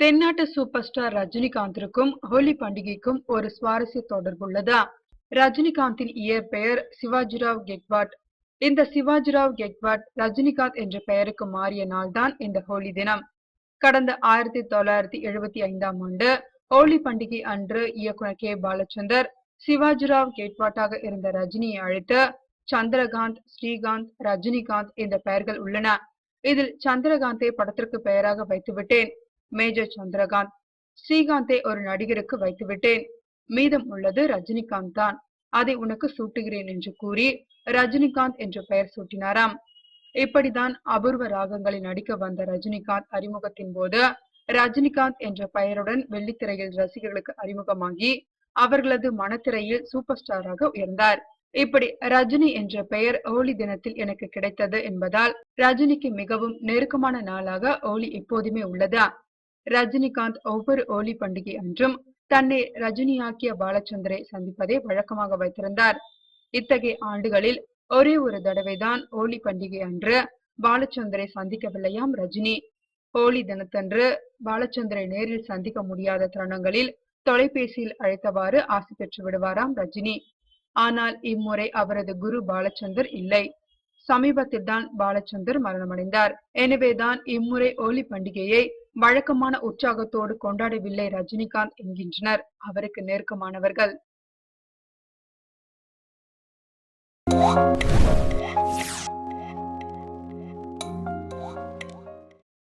தென்னாட்டு super star ரஜினிகாந்திற்கும் ஹோலி பண்டிகைக்கும் ஒரு சுவாரஸ்ய தொடர்புள்ளதா ரஜினிகாந்தின் இயற்பெயர் சிவாஜிராவ் கெக்வாட். இந்த சிவாஜிராவ் கெக்வாட் ரஜினிகாந்த் என்ற பெயருக்கு மாறிய நாள்தான் இந்த ஹோலி தினம். கடந்த ஆயிரத்தி தொள்ளாயிரத்தி எழுபத்தி ஐந்தாம் ஆண்டு ஹோலி பண்டிகை அன்று இயக்குனர் கே. பாலச்சந்தர் சிவாஜிராவ் கெட்வாட்டாக இருந்த ரஜினியை அழைத்து சந்திரகாந்த் ஸ்ரீகாந்த் ரஜினிகாந்த் என்ற பெயர்கள் உள்ளன. இதில் சந்திரகாந்தை படத்திற்கு பெயராக வைத்துவிட்டேன். மேஜர் சந்திரகாந்த். ஸ்ரீகாந்தை ஒரு நடிகருக்கு வைத்துவிட்டேன். மீதம் உள்ளது ரஜினிகாந்த் தான். அதை உனக்கு சூட்டுகிறேன் என்று கூறி ரஜினிகாந்த் என்ற பெயர் சூட்டினாராம். இப்படிதான் அபூர்வ ராகங்களில் நடிக்க வந்த ரஜினிகாந்த் அறிமுகத்தின் போது ரஜினிகாந்த் என்ற பெயருடன் வெள்ளித்திரையில் ரசிகர்களுக்கு அறிமுகமாகி அவர்களது மனத்திரையில் சூப்பர் ஸ்டாராக உயர்ந்தார். இப்படி ரஜினி என்ற பெயர் ஹோலி தினத்தில் எனக்கு கிடைத்தது என்பதால் ரஜினிக்கு மிகவும் நெருக்கமான நாளாக ஹோலி எப்போதுமே உள்ளதா? ரஜினிகாந்த் ஒவ்வொரு ஹோலி பண்டிகை அன்றும் தன்னை ரஜினியாக்கிய பாலச்சந்தரை சந்திப்பதை வழக்கமாக வைத்திருந்தார். இத்தகைய ஆண்டுகளில் ஒரே ஒரு தடவைதான் ஹோலி பண்டிகை அன்று பாலச்சந்தரை சந்திக்கவில்லையாம் ரஜினி. ஹோலி தினத்தன்று பாலச்சந்தரை நேரில் சந்திக்க முடியாத தருணங்களில் தொலைபேசியில் அழைத்தவாறு ஆசை பெற்று விடுவாராம் ரஜினி. ஆனால் இம்முறை அவரது குரு பாலச்சந்தர் இல்லை. சமீபத்தில் தான் பாலச்சந்தர் மரணமடைந்தார். எனவேதான் இம்முறை ஹோலி பண்டிகையை வழக்கமான உற்சாகத்தோடு கொண்டாடவில்லை ரஜினிகாந்த் என்கின்றனர். அவருக்கு நெருக்கமானவர்கள்.